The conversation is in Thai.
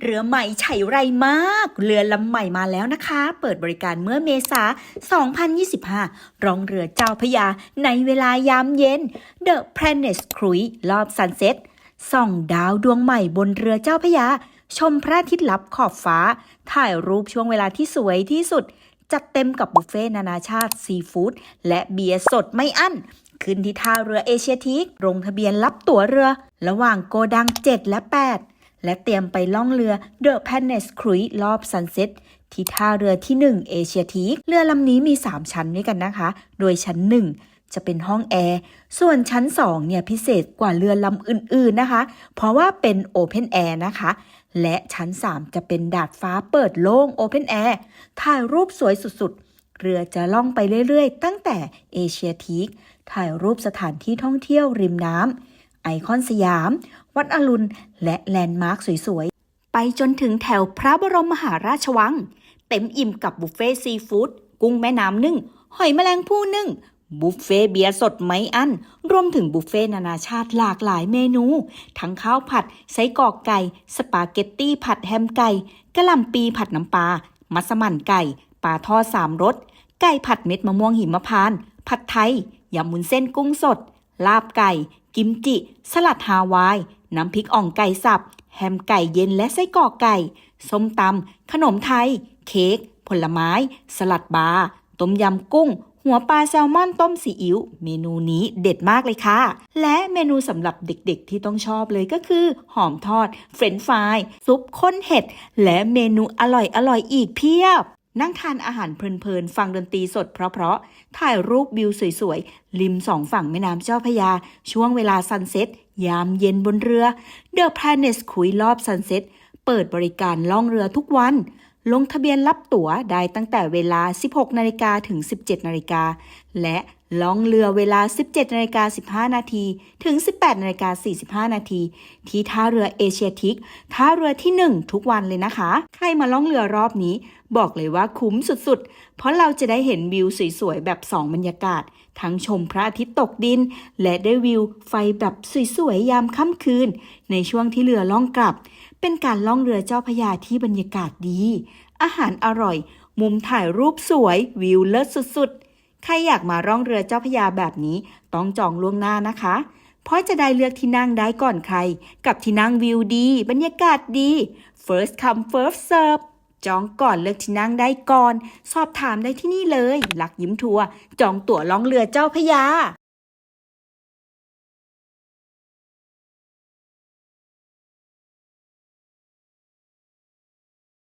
เรือใหม่ไฉไรมาก เรือลำใหม่มาแล้วนะคะ เปิดบริการเมื่อเมษา 2025 รองเรือเจ้าพยา ในเวลายามเย็น The Planet Cruise รอบซันเซ็ตส่องดาวดวงใหม่บนเรือเจ้าพยา ชมพระอาทิตย์ลับขอบฟ้า ถ่ายรูปช่วงเวลาที่สวยที่สุด จัดเต็มกับบุฟเฟ่ต์นานาชาติซีฟู้ดและเบียร์สดไม่อั้นขึ้นที่ท่าเรือเอเชียทีกลงทะเบียนรับตั๋วเรือ ระหว่างโกดัง 7 และ 8 และเตรียมไปล่องเรือ The Planet Cruise รอบซันเซ็ตที่ท่าเรือที่ 1 เอเชียทีกเรือลำนี้มี 3 ชั้นด้วยกันนะคะ โดยชั้น 1 จะเป็นห้องแอร์ ส่วนชั้น 2 เนี่ยพิเศษกว่าเรือลำอื่นๆนะคะ เพราะว่าเป็น Open Air นะคะ และชั้น 3 จะเป็นดาดฟ้าเปิดโล่ง Open Air ถ่ายรูปสวยสุดๆเรือจะล่องไปเรื่อย ๆ ตั้งแต่เอเชียทีกถ่ายรูปสถานที่ท่องเที่ยวริมน้ำ ไอคอนสยาม วัดอรุณ และแลนด์มาร์คสวยๆ ไปจนถึงแถวพระบรมมหาราชวัง เต็มอิ่มกับบุฟเฟ่ซีฟู้ดกุ้งแม่น้ำนึ่ง หอยแมลงภู่นึ่งบุฟเฟ่เบียร์สดไม่อั้น รวมถึงบุฟเฟ่นานาชาติหลากหลายเมนู ทั้งข้าวผัด ไส้กรอกไก่ สปาเกตตี้ผัดแฮมไก่กะหล่ำปีผัดน้ำปลา มัสมั่นไก่ ปลาทอดสามรส ไก่ผัดเม็ดมะม่วงหิมพานต์ผัดไทยยำมุนเส้นกุ้งสด ลาบไก่ กิมจิ สลัดฮาวาย น้ำพริกอ่องไก่สับ แฮมไก่เย็นและไส้กรอกไก่ ส้มตำ ขนมไทย เค้ก ผลไม้ สลัดบาร์ต้มยำกุ้ง หัวปลาแซลมอนต้มซีอิ๊ว เมนูนี้เด็ดมากเลยค่ะ และเมนูสำหรับเด็กๆ ที่ต้องชอบเลยก็คือ หอมทอด เฟรนช์ฟราย ซุปข้นเห็ด และเมนูอร่อยๆอีกเพียบ นั่งทานอาหารเพลินๆ ฟังดนตรีสดเพราะๆ ถ่ายรูปวิวสวยๆ ริมสองฝั่งแม่น้ำเจ้าพยา ช่วงเวลาซันเซ็ตยามเย็นบนเรือ The Planet คุยรอบซันเซ็ตเปิดบริการล่องเรือทุกวัน ลงทะเบียนรับตั๋วได้ตั้งแต่เวลา 16 นาฬิกาถึง 17 นาฬิกา และ ล่องเรือเวลา 17นาฬิกา15 นาที ถึง 18นาฬิกา45 นาที ที่ท่าเรือเอเชียทิก ท่าเรือที่ 1 ทุกวันเลยนะคะ ใครมาล่องเรือรอบนี้ บอกเลยว่าคุ้มสุดๆ เพราะเราจะได้เห็นวิวสวยๆ แบบ 2 บรรยากาศ ทั้งชมพระอาทิตย์ตกดิน และได้วิวไฟแบบสวยๆ ยามค่ำคืน ในช่วงที่เรือล่องกลับ เป็นการล่องเรือเจ้าพยาที่บรรยากาศดี อาหารอร่อย มุมถ่ายรูปสวย วิวเลิศสุดๆ ใครอยากมาร่องเรือเจ้าพยาแบบนี้ต้องจองล่วงหน้านะคะ เพราะจะได้เลือกที่นั่งได้ก่อนใคร กับที่นั่งวิวดี บรรยากาศดี first come first serve จองก่อนเลือกที่นั่งได้ก่อน สอบถามได้ที่นี่เลย หลักยิ้มทัวร์จองตั๋วล่องเรือเจ้าพยา